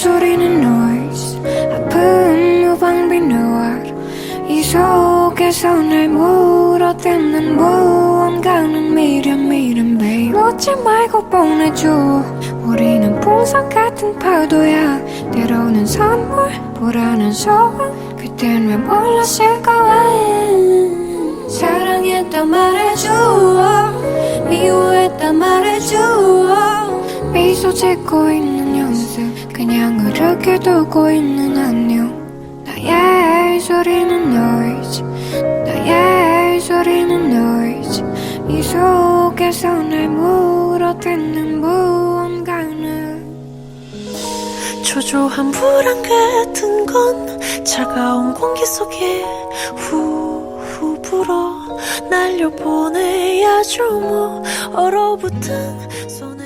소리는 noise. 아픈 무방비 noir 이 속에서 날 물어뜯는 무언가는 미련 미련 babe. 묻지 말고 보내줘. 우리는 풍선 같은 파도야. 때로는 선물 불안한 소원. 그땐 왜 몰랐을까? 왜 사랑했다 말해줘 미워했다 말해줘 미소 짓고 있는 연습 그냥 흐르게 두고 있는 안녕. 나의 소리는 noise. 나의 소리는 noise. 이 속에서 날 물어뜯는 무언가는. 초조한 불안 같은 건 차가운 공기 속에 후후 불어 날려보내야죠 뭐. 얼어붙은 손